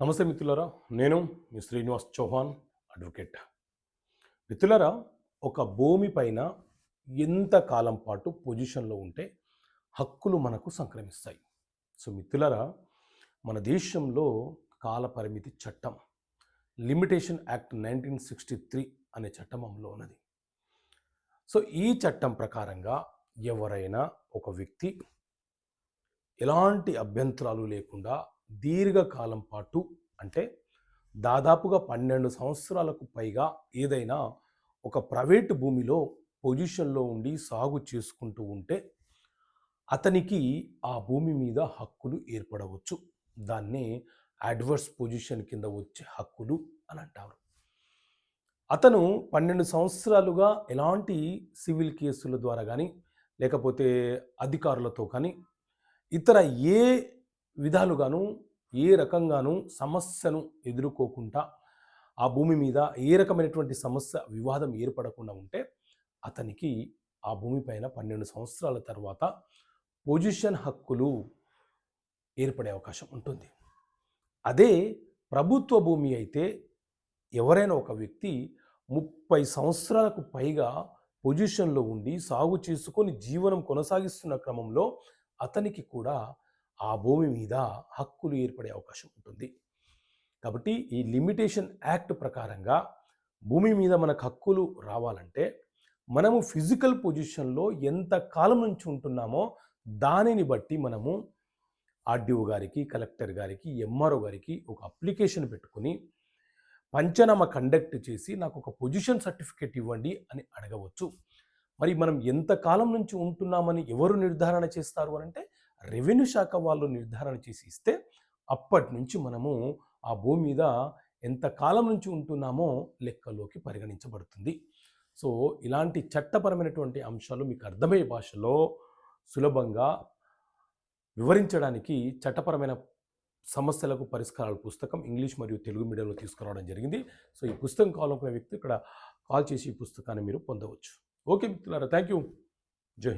నమస్తే మిత్రులారా నేను మీ శ్రీనివాస్ చౌహాన్ అడ్వకేట్. మిత్రులారా ఒక భూమి పైన ఎంత కాలం పాటు పొజిషన్లో ఉంటే హక్కులు మనకు సంక్రమిస్తాయి. సో మిత్రులారా మన దేశంలో కాల పరిమితి చట్టం limitation act nineteen sixty three అనే చట్టం అమలు ఉన్నది. సో ఈ చట్టం ప్రకారంగా ఎవరైనా ఒక వ్యక్తి ఎలాంటి అభ్యంతరాలు లేకుండా దీర్ఘకాలం పాటు అంటే దాదాపుగా పన్నెండు సంవత్సరాలకు పైగా ఏదైనా ఒక ప్రైవేటు భూమిలో పొజిషన్లో ఉండి సాగు చేసుకుంటూ ఉంటే అతనికి ఆ భూమి మీద హక్కులు ఏర్పడవచ్చు. దాన్నే అడ్వర్స్ పొజిషన్ కింద వచ్చే హక్కులు అని అంటారు. అతను పన్నెండు సంవత్సరాలుగా ఎలాంటి సివిల్ కేసుల ద్వారా కానీ లేకపోతే అధికారులతో కానీ ఇతర ఏ విధాలుగాను ఏ రకంగానూ సమస్యను ఎదుర్కోకుండా ఆ భూమి మీద ఏ రకమైనటువంటి సమస్య వివాదం ఏర్పడకుండా ఉంటే అతనికి ఆ భూమి పైన పన్నెండు సంవత్సరాల తర్వాత పొజిషన్ హక్కులు ఏర్పడే అవకాశం ఉంటుంది. అదే ప్రభుత్వ భూమి అయితే ఎవరైనా ఒక వ్యక్తి ముప్పై సంవత్సరాలకు పైగా పొజిషన్లో ఉండి సాగు చేసుకొని జీవనం కొనసాగిస్తున్న క్రమంలో అతనికి కూడా ఆ భూమి మీద హక్కులు ఏర్పడే అవకాశం ఉంటుంది. కాబట్టి ఈ లిమిటేషన్ యాక్ట్ ప్రకారంగా భూమి మీద మనకు హక్కులు రావాలంటే మనము ఫిజికల్ పొజిషన్లో ఎంత కాలం నుంచి ఉంటున్నామో దానిని బట్టి మనము ఆర్డీఓ గారికి కలెక్టర్ గారికి ఎంఆర్ఓ గారికి ఒక అప్లికేషన్ పెట్టుకుని పంచనామా కండక్ట్ చేసి నాకు ఒక పొజిషన్ సర్టిఫికేట్ ఇవ్వండి అని అడగవచ్చు. మరి మనం ఎంత కాలం నుంచి ఉంటున్నామని ఎవరు నిర్ధారణ చేస్తారు అని అంటే రెవెన్యూ శాఖ వాళ్ళు నిర్ధారణ చేసి ఇస్తే అప్పటి నుంచి మనము ఆ భూమి మీద ఎంత కాలం నుంచి ఉంటున్నామో లెక్కలోకి పరిగణించబడుతుంది. సో ఇలాంటి చట్టపరమైనటువంటి అంశాలు మీకు అర్థమయ్యే భాషలో సులభంగా వివరించడానికి చట్టపరమైన సమస్యలకు పరిష్కారాల పుస్తకం ఇంగ్లీష్ మరియు తెలుగు మీడియంలో తీసుకురావడం జరిగింది. సో ఈ పుస్తకం కావాలనుకునే వ్యక్తి ఇక్కడ కాల్ చేసి ఈ పుస్తకాన్ని మీరు పొందవచ్చు. ఓకే మిత్రులారా థ్యాంక్ యూ